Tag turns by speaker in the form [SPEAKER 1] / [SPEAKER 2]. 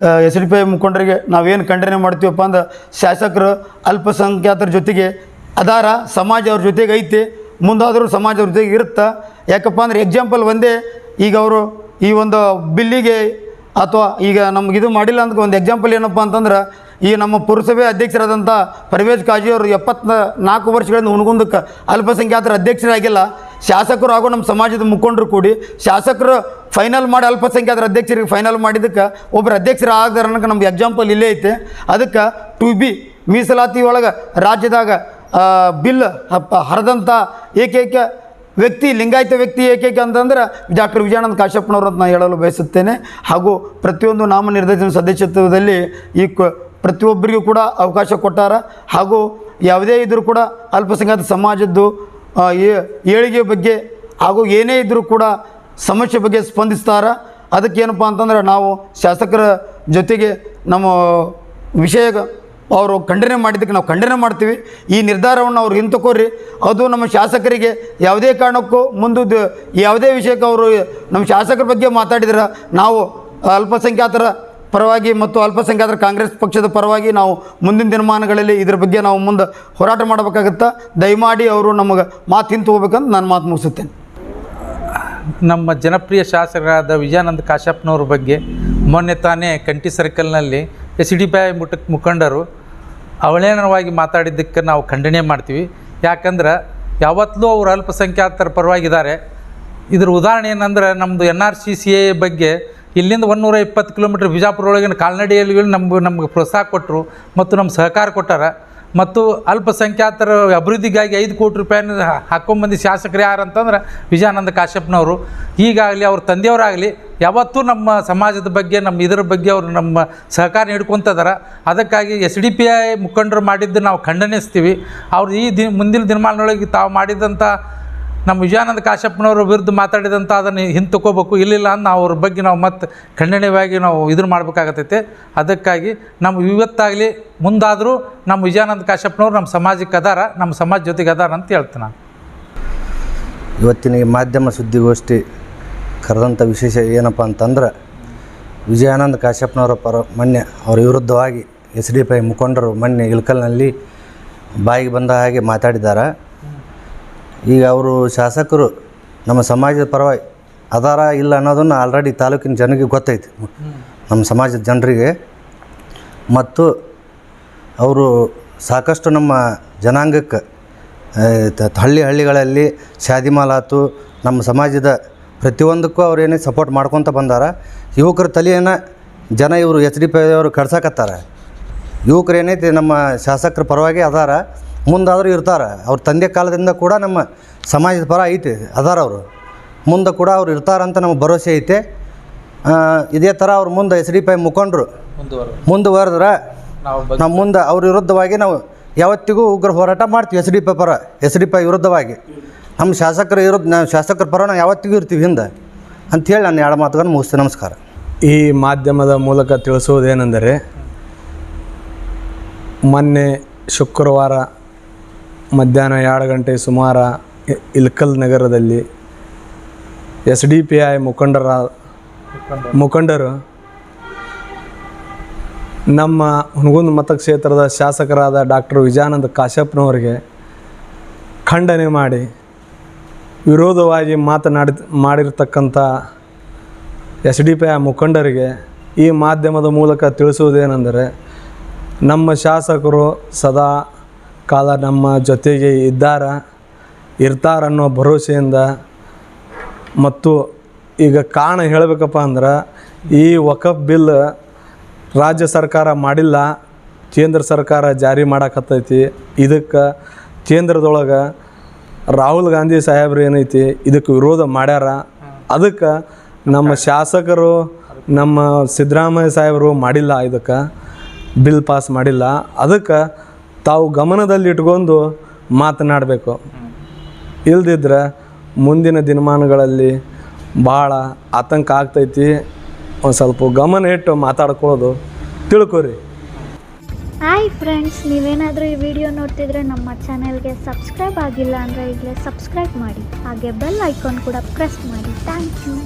[SPEAKER 1] S D P I ಮುಖಂಡರಿಗೆ ನಾವೇನು ಖಂಡನೆ ಮಾಡ್ತೀವಪ್ಪ ಅಂದ್ರೆ ಶಾಸಕರು ಅಲ್ಪಸಂಖ್ಯಾತರ ಜೊತೆಗೆ ಅದಾರ, ಸಮಾಜ ಅವ್ರ ಜೊತೆಗೆ ಐತಿ, ಮುಂದಾದರೂ ಸಮಾಜ ಅವ್ರ ಜೊತೆಗೆ ಇರುತ್ತೆ? ಯಾಕಪ್ಪ ಅಂದ್ರೆ ಎಕ್ಸಾಂಪಲ್ ಒಂದೇ, ಈಗ ಅವರು ಈ ಒಂದು ಬಿಲ್ಲಿಗೆ ಅಥವಾ ಈಗ ನಮ್ಗೆ ಇದು ಮಾಡಿಲ್ಲ ಅಂತ ಒಂದು ಎಕ್ಸಾಂಪಲ್ ಏನಪ್ಪ ಅಂತಂದ್ರೆ, ಈ ನಮ್ಮ ಪುರಸಭೆ ಅಧ್ಯಕ್ಷರಾದಂಥ ಪರ್ವೇಜ್ ಕಾಜಿ ಅವರು ಎಪ್ಪತ್ತ ನಾಲ್ಕು ವರ್ಷಗಳಿಂದ ಹುಣಗುಂದಕ್ಕೆ ಅಲ್ಪಸಂಖ್ಯಾತರ ಅಧ್ಯಕ್ಷರಾಗಿಲ್ಲ. ಶಾಸಕರು ಹಾಗೂ ನಮ್ಮ ಸಮಾಜದ ಮುಖಂಡರು ಕೂಡಿ ಶಾಸಕರು ಫೈನಲ್ ಮಾಡಿ ಅಲ್ಪಸಂಖ್ಯಾತರ ಅಧ್ಯಕ್ಷರಿಗೆ ಫೈನಲ್ ಮಾಡಿದ್ದಕ್ಕೆ ಒಬ್ಬರು ಅಧ್ಯಕ್ಷರು ಆಗದಾರ ನಮ್ಗೆ ಎಕ್ಸಾಂಪಲ್ ಇಲ್ಲೇ ಐತೆ. ಅದಕ್ಕೆ ಟು ಬಿ ಮೀಸಲಾತಿ ಒಳಗೆ ರಾಜ್ಯದಾಗ ಬಿಲ್ ಹರಿದಂಥ ಏಕೈಕ ವ್ಯಕ್ತಿ, ಲಿಂಗಾಯಿತ ವ್ಯಕ್ತಿ ಏಕೈಕ ಅಂತಂದ್ರೆ ಡಾಕ್ಟರ್ ವಿಜಯಾನಂದ ಕಾಶ್ಯಪ್ಪನವರು ಅಂತ ನಾನು ಹೇಳಲು ಬಯಸುತ್ತೇನೆ. ಹಾಗೂ ಪ್ರತಿಯೊಂದು ನಾಮನಿರ್ದೇಶನ ಸದಸ್ಯತ್ವದಲ್ಲಿ ಈ ಕ, ಪ್ರತಿಯೊಬ್ಬರಿಗೂ ಕೂಡ ಅವಕಾಶ ಕೊಟ್ಟಾರ. ಹಾಗೂ ಯಾವುದೇ ಇದ್ದರೂ ಕೂಡ ಅಲ್ಪಸಂಖ್ಯಾತ ಸಮಾಜದ್ದು ಏಳಿಗೆ ಬಗ್ಗೆ ಹಾಗೂ ಏನೇ ಇದ್ದರೂ ಕೂಡ ಸಮಸ್ಯೆ ಬಗ್ಗೆ ಸ್ಪಂದಿಸ್ತಾರ. ಅದಕ್ಕೇನಪ್ಪ ಅಂತಂದ್ರೆ ನಾವು ಶಾಸಕರ ಜೊತೆಗೆ ನಮ್ಮ ವಿಷಯ ಅವರು ಖಂಡನೆ ಮಾಡಿದ್ದಕ್ಕೆ ನಾವು ಖಂಡನೆ ಮಾಡ್ತೀವಿ. ಈ ನಿರ್ಧಾರವನ್ನು ಅವ್ರು ಹಿಂತಕೋರಿ. ಅದು ನಮ್ಮ ಶಾಸಕರಿಗೆ ಯಾವುದೇ ಕಾರಣಕ್ಕೂ ಮುಂದೆ ಯಾವುದೇ ವಿಷಯಕ್ಕೆ ಅವರು ನಮ್ಮ ಶಾಸಕರ ಬಗ್ಗೆ ಮಾತಾಡಿದ್ರೆ ನಾವು ಅಲ್ಪಸಂಖ್ಯಾತರ ಪರವಾಗಿ ಮತ್ತು ಅಲ್ಪಸಂಖ್ಯಾತರ ಕಾಂಗ್ರೆಸ್ ಪಕ್ಷದ ಪರವಾಗಿ ನಾವು ಮುಂದಿನ ದಿನಮಾನಗಳಲ್ಲಿ ಇದ್ರ ಬಗ್ಗೆ ನಾವು ಮುಂದೆ ಹೋರಾಟ ಮಾಡಬೇಕಾಗತ್ತಾ? ದಯಮಾಡಿ ಅವರು ನಮಗೆ ಮಾತು ಹಿಂತು ಹೋಗ್ಬೇಕಂತ ನಾನು ಮಾತು ಮುಗಿಸುತ್ತೇನೆ.
[SPEAKER 2] ನಮ್ಮ ಜನಪ್ರಿಯ ಶಾಸಕರಾದ ವಿಜಯಾನಂದ ಕಾಶ್ಯಪ್ನವ್ರ ಬಗ್ಗೆ ಮೊನ್ನೆ ತಾನೇ ಕಂಟಿ ಸರ್ಕಲ್ನಲ್ಲಿ ಎಸ್ ಡಿ ಪಿ ಐ ಮುಖಂಡರು ಅವಳೇನವಾಗಿ ಮಾತಾಡಿದ್ದಕ್ಕೆ ನಾವು ಖಂಡನೆ ಮಾಡ್ತೀವಿ. ಯಾಕಂದ್ರೆ ಯಾವತ್ತಲೂ ಅವರು ಅಲ್ಪಸಂಖ್ಯಾತರ ಪರವಾಗಿದ್ದಾರೆ. ಇದ್ರ ಉದಾಹರಣೆ ಏನಂದ್ರೆ ನಮ್ಮದು N R C C A ಬಗ್ಗೆ ಇಲ್ಲಿಂದ ಒಂದೂರ ಇಪ್ಪತ್ತು ಕಿಲೋಮೀಟ್ರ್ ಬಿಜಾಪುರ ಒಳಗಿನ ಕಾಲ್ನಡಿಯಲ್ಲಿ ನಮ್ಗೆ ನಮ್ಗೆ ಪ್ರೋತ್ಸಾಹ ಕೊಟ್ಟರು ಮತ್ತು ನಮ್ಮ ಸಹಕಾರ ಕೊಟ್ಟಾರ. ಮತ್ತು ಅಲ್ಪಸಂಖ್ಯಾತರ ಅಭಿವೃದ್ಧಿಗಾಗಿ ಐದು ಕೋಟಿ ರೂಪಾಯಿನ ಹಾಕೊಂಬಂದು ಶಾಸಕರು ಯಾರು ಅಂತಂದ್ರೆ ವಿಜಯಾನಂದ ಕಾಶ್ಯಪ್ನವರು ಈಗಾಗಲಿ ಅವ್ರ ತಂದೆಯವರಾಗಲಿ ಯಾವತ್ತೂ ನಮ್ಮ ಸಮಾಜದ ಬಗ್ಗೆ, ನಮ್ಮ ಇದರ ಬಗ್ಗೆ ಅವರು ನಮ್ಮ ಸಹಕಾರ ನೀಡ್ಕೊತದಾರ. ಅದಕ್ಕಾಗಿ ಎಸ್ ಡಿ ಪಿ ಐ ಮುಖಂಡರು ಮಾಡಿದ್ದು ನಾವು ಖಂಡನಿಸ್ತೀವಿ. ಅವ್ರು ಈ ದಿನ ಮುಂದಿನ ದಿನಮಾನದೊಳಗೆ ತಾವು ಮಾಡಿದಂಥ ನಮ್ಮ ವಿಜಯಾನಂದ ಕಾಶ್ಯಪ್ಪನವ್ರ ವಿರುದ್ಧ ಮಾತಾಡಿದಂಥ ಅದನ್ನು ಹಿಂತಕೋಬೇಕು, ಇಲ್ಲಿಲ್ಲ ಅಂತ ನಾವು ಅವ್ರ ಬಗ್ಗೆ ನಾವು ಮತ್ತೆ ಖಂಡನೀಯವಾಗಿ ನಾವು ಇದನ್ನು ಮಾಡಬೇಕಾಗತ್ತೈತೆ ಅದಕ್ಕಾಗಿ ನಮ್ಮ ಇವತ್ತಾಗಲಿ ಮುಂದಾದರೂ ನಮ್ಮ ವಿಜಯಾನಂದ ಕಾಶ್ಯಪ್ಪನವ್ರು ನಮ್ಮ ಸಮಾಜಕ್ಕೆ ಅದಾರ, ನಮ್ಮ ಸಮಾಜ ಜೊತೆಗೆ ಅದಾರ ಅಂತ ಹೇಳ್ತೀನಿ ನಾನು.
[SPEAKER 3] ಇವತ್ತಿನ ಈ ಮಾಧ್ಯಮ ಸುದ್ದಿಗೋಷ್ಠಿ ಕರೆದಂಥ ವಿಶೇಷ ಏನಪ್ಪ ಅಂತಂದ್ರೆ, ವಿಜಯಾನಂದ ಕಾಶ್ಯಪ್ನವರ ಪರ ಮೊನ್ನೆ ಅವ್ರ ವಿರುದ್ಧವಾಗಿ ಎಸ್ ಡಿ ಪಿ ಮುಖಂಡರು ಮೊನ್ನೆ ಇಳ್ಕಲ್ನಲ್ಲಿ ಬಾಯಿಗೆ ಬಂದ ಹಾಗೆ ಮಾತಾಡಿದ್ದಾರೆ ಈಗ ಅವರು ಶಾಸಕರು ನಮ್ಮ ಸಮಾಜದ ಪರವಾಗಿ ಅದಾರ ಇಲ್ಲ ಅನ್ನೋದನ್ನು ಆಲ್ರೆಡಿ ತಾಲೂಕಿನ ಜನರಿಗೆ ಗೊತ್ತೈತಿ. ನಮ್ಮ ಸಮಾಜದ ಜನರಿಗೆ. ಮತ್ತು ಅವರು ಸಾಕಷ್ಟು ನಮ್ಮ ಜನಾಂಗಕ್ಕೆ ಹಳ್ಳಿ ಹಳ್ಳಿಗಳಲ್ಲಿ ಶಾದಿ ಮಾಲಾತು ನಮ್ಮ ಸಮಾಜದ ಪ್ರತಿಯೊಂದಕ್ಕೂ ಅವ್ರು ಏನೇ ಸಪೋರ್ಟ್ ಮಾಡ್ಕೊತ ಬಂದಾರ, ಯುವಕರ ತಲೆಯನ್ನು ಜನ ಇವರು ಎಚ್ ಡಿ ಪಿ ಅವರು ಕಡ್ಸಕತ್ತಾರ. ಯುವಕರು ಏನೈತಿ ನಮ್ಮ ಶಾಸಕರ ಪರವಾಗಿ ಅದಾರ ಮುಂದಾದರೂ ಇರ್ತಾರೆ. ಅವ್ರ ತಂದೆ ಕಾಲದಿಂದ ಕೂಡ ನಮ್ಮ ಸಮಾಜದ ಪರ ಐತಿ ಅದಾರ ಅವರು. ಮುಂದೆ ಕೂಡ ಅವ್ರು ಇರ್ತಾರಂತ ನಮಗೆ ಭರವಸೆ ಐತೆ. ಇದೇ ಥರ ಅವ್ರು ಮುಂದೆ ಎಸ್ ಡಿ ಪಿ ಐ ಮುಖಂಡರು
[SPEAKER 2] ಮುಂದುವರೆ
[SPEAKER 3] ಮುಂದುವರೆದ್ರೆ
[SPEAKER 2] ನಾವು
[SPEAKER 3] ನಾವು ಮುಂದೆ ಅವ್ರ ವಿರುದ್ಧವಾಗಿ ನಾವು ಯಾವತ್ತಿಗೂ ಉಗ್ರ ಹೋರಾಟ ಮಾಡ್ತೀವಿ ಎಸ್ ಡಿ ಪಿ ಪರ ಎಸ್ ಡಿ ಪಿ ವಿರುದ್ಧವಾಗಿ. ನಮ್ಮ ಶಾಸಕರ ವಿರುದ್ಧ ನಾವು ಶಾಸಕರ ಪರ ನಾವು ಯಾವತ್ತಿಗೂ ಇರ್ತೀವಿ ಹಿಂದೆ. ಅಂಥೇಳಿ ನಾನು ಎರಡು ಮಾತುಗಳನ್ನು ಮುಗಿಸ್ತೀನಿ. ನಮಸ್ಕಾರ.
[SPEAKER 4] ಈ ಮಾಧ್ಯಮದ ಮೂಲಕ ತಿಳಿಸುವುದೇನೆಂದರೆ ಮೊನ್ನೆ ಶುಕ್ರವಾರ ಮಧ್ಯಾಹ್ನ ಎರಡು ಗಂಟೆ ಸುಮಾರ ಇಲ್ಕಲ್ ನಗರದಲ್ಲಿ ಎಸ್ ಡಿ ಪಿ ಐ ಮುಖಂಡರ ಮುಖಂಡರು ನಮ್ಮ ಹುನಗುಂದ ಮತಕ್ಷೇತ್ರದ ಶಾಸಕರಾದ ಡಾಕ್ಟರ್ ವಿಜಯಾನಂದ ಕಾಶ್ಯಪ್ನವರಿಗೆ ಖಂಡನೆ ಮಾಡಿ ವಿರೋಧವಾಗಿ ಮಾತನಾಡಿ ಮಾಡಿರ್ತಕ್ಕಂಥ ಎಸ್ ಡಿ ಪಿ ಐ ಮುಖಂಡರಿಗೆ ಈ ಮಾಧ್ಯಮದ ಮೂಲಕ ತಿಳಿಸುವುದೇನೆಂದರೆ ನಮ್ಮ ಶಾಸಕರು ಸದಾ ಕಾಲ ನಮ್ಮ ಜೊತೆಗೆ ಇದ್ದಾರ ಇರ್ತಾರನ್ನೋ ಭರವಸೆಯಿಂದ. ಮತ್ತು ಈಗ ಕಾರಣ ಹೇಳಬೇಕಪ್ಪ ಅಂದ್ರೆ, ಈ ವಕಫ್ ಬಿಲ್ ರಾಜ್ಯ ಸರ್ಕಾರ ಮಾಡಿಲ್ಲ, ಕೇಂದ್ರ ಸರ್ಕಾರ ಜಾರಿ ಮಾಡಕತ್ತೈತಿ ಇದಕ್ಕೆ ಕೇಂದ್ರದೊಳಗೆ ರಾಹುಲ್ ಗಾಂಧಿ ಸಾಹೇಬ್ರು ಏನೈತಿ, ಇದಕ್ಕೆ ವಿರೋಧ ಮಾಡ್ಯಾರ. ಅದಕ್ಕೆ ನಮ್ಮ ಶಾಸಕರು, ನಮ್ಮ ಸಿದ್ದರಾಮಯ್ಯ ಸಾಹೇಬರು ಮಾಡಿಲ್ಲ ಇದಕ್ಕೆ, ಬಿಲ್ ಪಾಸ್ ಮಾಡಿಲ್ಲ. ಅದಕ್ಕೆ ತಾವು ಗಮನದಲ್ಲಿ ಇಟ್ಕೊಂಡು ಮಾತನಾಡಬೇಕು. ಇಲ್ದಿದ್ರೆ ಮುಂದಿನ ದಿನಮಾನಗಳಲ್ಲಿ ಭಾಳ ಆತಂಕ ಆಗ್ತೈತಿ. ಒಂದು ಸ್ವಲ್ಪ ಗಮನ ಇಟ್ಟು ಮಾತಾಡ್ಕೊಳ್ಳೋದು ತಿಳ್ಕೊರಿ.
[SPEAKER 5] ಹಾಯ್ ಫ್ರೆಂಡ್ಸ್, ನೀವೇನಾದರೂ ಈ ವಿಡಿಯೋ ನೋಡ್ತಿದ್ರೆ ನಮ್ಮ ಚಾನೆಲ್ಗೆ ಸಬ್ಸ್ಕ್ರೈಬ್ ಆಗಿಲ್ಲ ಅಂದರೆ ಈಗಲೇ ಸಬ್ಸ್ಕ್ರೈಬ್ ಮಾಡಿ. ಹಾಗೆ ಬೆಲ್ ಐಕಾನ್ ಕೂಡ ಪ್ರೆಸ್ ಮಾಡಿ. Thank you.